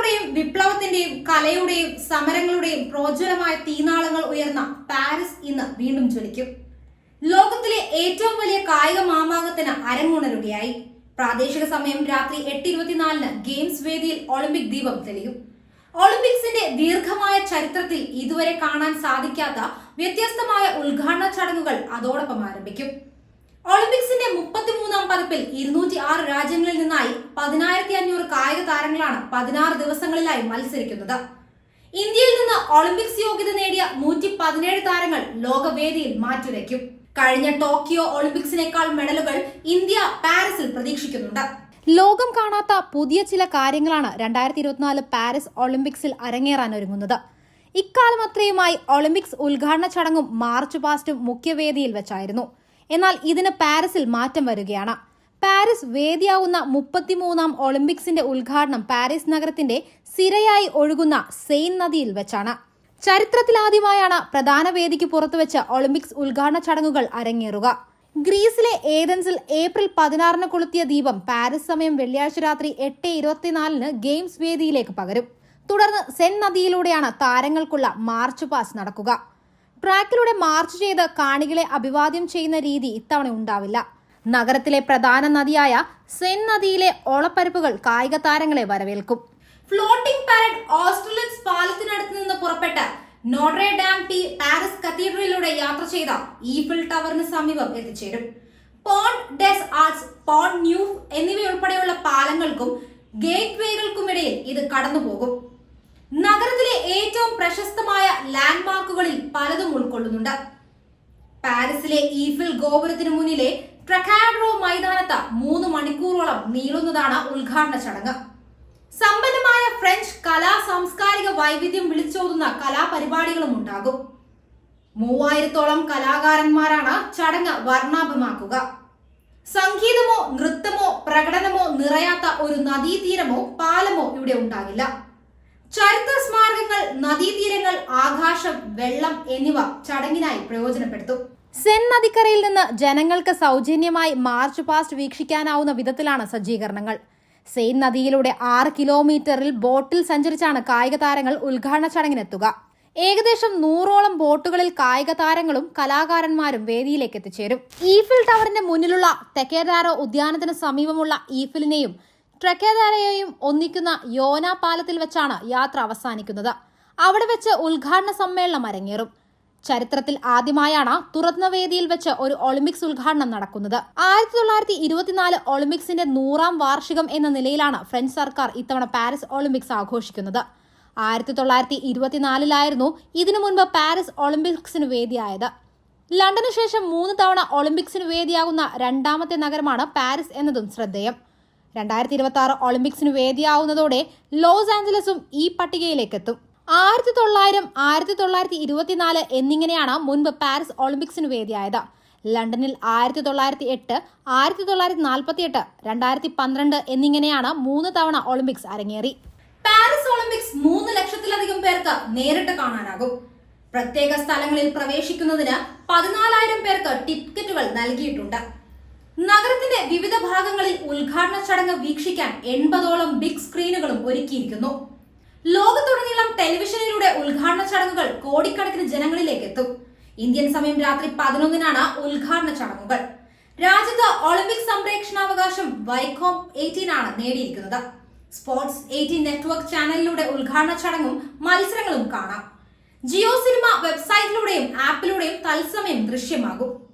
വിപ്ലവങ്ങളുടെയും വിപ്ലവത്തിന്റെയും കലയുടെയും സമരങ്ങളുടെയും പ്രോജ്വലമായ തീനാളങ്ങൾ ഉയർന്ന പാരീസ് ഇന്ന് വീണ്ടും ജ്വലിക്കും. ലോകത്തിലെ ഏറ്റവും വലിയ കായിക മാമാങ്കത്തിന് അരങ്ങുണരുകയായി. പ്രാദേശിക സമയം രാത്രി എട്ട് ഇരുപത്തിനാലിന് ഗെയിംസ് വേദിയിൽ ഒളിമ്പിക് ദീപം തെളിയും. ഒളിമ്പിക്സിന്റെ ദീർഘമായ ചരിത്രത്തിൽ ഇതുവരെ കാണാൻ സാധിക്കാത്ത വ്യത്യസ്തമായ ഉദ്ഘാടന ചടങ്ങുകൾ അതോടൊപ്പം ആരംഭിക്കും. ഒളിമ്പിക്സിന്റെ മുപ്പത്തിമൂന്നാം പതിപ്പിൽ ഇരുന്നൂറ്റി ആറ് രാജ്യങ്ങളിൽ നിന്നായി പതിനായിരത്തി അഞ്ഞൂറ് കായിക താരങ്ങളാണ് പതിനാറ് ദിവസങ്ങളിലായി മത്സരിക്കുന്നത്. ഇന്ത്യയിൽ നിന്ന് ഒളിമ്പിക്സ് യോഗ്യത നേടിയ നൂറ്റി പതിനേഴ് താരങ്ങൾ ലോകവേദിയിൽ മാറ്റുരയ്ക്കും. കഴിഞ്ഞ ടോക്കിയോ ഒളിമ്പിക്സിനേക്കാൾ മെഡലുകൾ ഇന്ത്യ പാരീസിൽ പ്രതീക്ഷിക്കുന്നുണ്ട്. ലോകം കാണാത്ത പുതിയ ചില കാര്യങ്ങളാണ് രണ്ടായിരത്തി ഇരുപത്തിനാല് പാരീസ് ഒളിമ്പിക്സിൽ അരങ്ങേറാൻ ഒരുങ്ങുന്നത്. ഇക്കാലം അത്രയുമായി ഒളിമ്പിക്സ് ഉദ്ഘാടന ചടങ്ങും മാർച്ച് പാസ്റ്റും മുഖ്യവേദിയിൽ വെച്ചായിരുന്നു. എന്നാൽ ഇതിന് പാരീസിൽ മാറ്റം വരികയാണ്. പാരീസ് വേദിയാവുന്ന മുപ്പത്തിമൂന്നാം ഒളിമ്പിക്സിന്റെ ഉദ്ഘാടനം പാരീസ് നഗരത്തിന്റെ സിരയായി ഒഴുകുന്ന സെയിൻ നദിയിൽ വെച്ചാണ്. ചരിത്രത്തിലാദ്യമായാണ് പ്രധാന വേദിക്ക് പുറത്തുവെച്ച് ഒളിമ്പിക്സ് ഉദ്ഘാടന ചടങ്ങുകൾ അരങ്ങേറുക. ഗ്രീസിലെ ഏതൻസിൽ ഏപ്രിൽ പതിനാറിന് കൊളുത്തിയ ദീപം പാരീസ് സമയം വെള്ളിയാഴ്ച രാത്രി എട്ട് ഇരുപത്തിനാലിന് ഗെയിംസ് വേദിയിലേക്ക് പകരും. തുടർന്ന് സെൻ നദിയിലൂടെയാണ് താരങ്ങൾക്കുള്ള മാർച്ച് പാസ് നടക്കുക. ട്രാക്കിലൂടെ മാർച്ച് ചെയ്ത് കാണികളെ അഭിവാദ്യം ചെയ്യുന്ന രീതി ഇത്തവണ ഉണ്ടാവില്ല. നഗരത്തിലെ പ്രധാന നദിയായ സെൻ നദിയിലെ ഓളപ്പരപ്പുകൾ കായിക താരങ്ങളെ വരവേൽക്കും. ഫ്ലോട്ടിംഗ് പാരഡ് ഓസ്ട്രലിയൻസ് പാലത്തിനടുത്ത് നിന്ന് പുറപ്പെട്ട് നോട്രെ ഡാം ടി പാരീസ് കത്തീഡ്രലിലൂടെ യാത്ര ചെയ്ത ഈഫിൾ ടവറിന് സമീപം എത്തിച്ചേരും. Pont des Arts Pont Neuf എന്നിവയുൾപ്പെടെയുള്ള പാലങ്ങൾക്കും ഗേറ്റ് വേകൾക്കുമിടയിൽ ഇത് കടന്നുപോകും. നഗരത്തിലെ ഏറ്റവും പ്രശസ്തമായ ലാൻഡ്മാർക്കുകളിൽ പലതും ഉൾക്കൊള്ളുന്നുണ്ട് പാരീസിലെ ഈഫിൽ ഗോപുരത്തിനു മുന്നിലെ ട്രക്കാഡ്രോ മൈതാനത്ത് മൂന്ന് മണിക്കൂറോളം നീളുന്നതാണ് ഉദ്ഘാടന ചടങ്ങ്. സമ്പന്നമായ ഫ്രഞ്ച് കലാ സാംസ്കാരിക വൈവിധ്യം വിളിച്ചോതുന്ന കലാപരിപാടികളും ഉണ്ടാകും. മൂവായിരത്തോളം കലാകാരന്മാരാണ് ചടങ്ങ് വർണാഭമാക്കുക. സംഗീതമോ നൃത്തമോ പ്രകടനമോ നിറയാത്ത ഒരു നദീതീരമോ പാലമോ ഇവിടെ ഉണ്ടാകില്ല. ചരിത്ര സ്മാരകങ്ങൾ നദീതീരങ്ങൾ ആകാശം വെള്ളം എന്നിവ ചടങ്ങിനായി പ്രയോജനപ്പെടുത്തും. സെൻ നദിക്കരയിൽ നിന്ന് ജനങ്ങൾക്ക് സൗജന്യമായി മാർച്ച് പാസ്റ്റ് വീക്ഷിക്കാനാവുന്ന വിധത്തിലാണ് സജ്ജീകരണങ്ങൾ. സെയിൻ നദിയിലൂടെ ആറ് കിലോമീറ്ററിൽ ബോട്ടിൽ സഞ്ചരിച്ചാണ് കായിക താരങ്ങൾ ഉദ്ഘാടന ചടങ്ങിനെത്തുക. ഏകദേശം നൂറോളം ബോട്ടുകളിൽ കായിക താരങ്ങളും കലാകാരന്മാരും വേദിയിലേക്ക് എത്തിച്ചേരും. ഈഫിൽ ടവറിന്റെ മുന്നിലുള്ള തെക്കേദാരോ ഉദ്യാനത്തിന് സമീപമുള്ള ഈഫിലിനെയും ട്രക്കേദാരയെയും ഒന്നിക്കുന്ന യോന പാലത്തിൽ വെച്ചാണ് യാത്ര അവസാനിക്കുന്നത്. അവിടെ വെച്ച് ഉദ്ഘാടന സമ്മേളനം അരങ്ങേറും. ചരിത്രത്തിൽ ആദ്യമായാണ് തുറന്ന വേദിയിൽ വെച്ച് ഒരു ഒളിമ്പിക്സ് ഉദ്ഘാടനം നടക്കുന്നത്. ആയിരത്തി തൊള്ളായിരത്തി ഇരുപത്തിനാല് ഒളിമ്പിക്സിന്റെ നൂറാം വാർഷികം എന്ന നിലയിലാണ് ഫ്രഞ്ച് സർക്കാർ ഇത്തവണ പാരീസ് ഒളിമ്പിക്സ് ആഘോഷിക്കുന്നത്. ആയിരത്തി തൊള്ളായിരത്തി ഇരുപത്തിനാലിലായിരുന്നു ഇതിനു മുൻപ് പാരീസ് ഒളിമ്പിക്സിന് വേദിയായത്. ലണ്ടനു ശേഷം മൂന്ന് തവണ ഒളിമ്പിക്സിന് വേദിയാകുന്ന രണ്ടാമത്തെ നഗരമാണ് പാരീസ് എന്നതും ശ്രദ്ധേയം. രണ്ടായിരത്തി ഇരുപത്തി ആറ് ഒളിമ്പിക്സിന് വേദിയാവുന്നതോടെ ലോസ് ആഞ്ചലസും ഈ പട്ടികയിലേക്ക് എത്തും ആയിരത്തി തൊള്ളായിരം ആയിരത്തി തൊള്ളായിരത്തി ഇരുപത്തിനാല് എന്നിങ്ങനെയാണ് മുൻപ് പാരീസ് ഒളിമ്പിക്സിന് വേദിയായത്. ലണ്ടനിൽ ആയിരത്തി തൊള്ളായിരത്തി എട്ട് ആയിരത്തി തൊള്ളായിരത്തി നാൽപ്പത്തി എട്ട് രണ്ടായിരത്തി പന്ത്രണ്ട് എന്നിങ്ങനെയാണ് മൂന്ന് തവണ ഒളിമ്പിക്സ് അരങ്ങേറി. പാരീസ് ഒളിമ്പിക്സ് മൂന്ന് ലക്ഷത്തിലധികം പേർക്ക് നേരിട്ട് കാണാനാകും. പ്രത്യേക സ്ഥലങ്ങളിൽ പ്രവേശിക്കുന്നതിന് പതിനാലായിരം പേർക്ക് ടിക്കറ്റുകൾ നൽകിയിട്ടുണ്ട്. നഗരത്തിന്റെ വിവിധ ഭാഗങ്ങളിൽ ഉദ്ഘാടന ചടങ്ങ് വീക്ഷിക്കാൻ എൺപതോളം ബിഗ് സ്ക്രീനുകളും ഒരുക്കിയിരിക്കുന്നു. ലോകത്തുടനീളം ടെലിവിഷനിലൂടെ ഉദ്ഘാടന ചടങ്ങുകൾ കോടിക്കണക്കിന് ജനങ്ങളിലേക്ക് എത്തും. ഇന്ത്യൻ സമയം രാത്രി പതിനൊന്നിനാണ് ഉദ്ഘാടന ചടങ്ങുകൾ. രാജ്യത്ത് ഒളിമ്പിക് സംപ്രേക്ഷണാവകാശം വൈകോം എയ്റ്റീൻ ആണ് നേടിയിരിക്കുന്നത്. സ്പോർട്സ് എയ്റ്റീൻ നെറ്റ്വർക്ക് ചാനലിലൂടെ ഉദ്ഘാടന ചടങ്ങും മത്സരങ്ങളും കാണാം. ജിയോ സിനിമ വെബ്സൈറ്റിലൂടെയും ആപ്പിലൂടെയും തത്സമയം ദൃശ്യമാകും.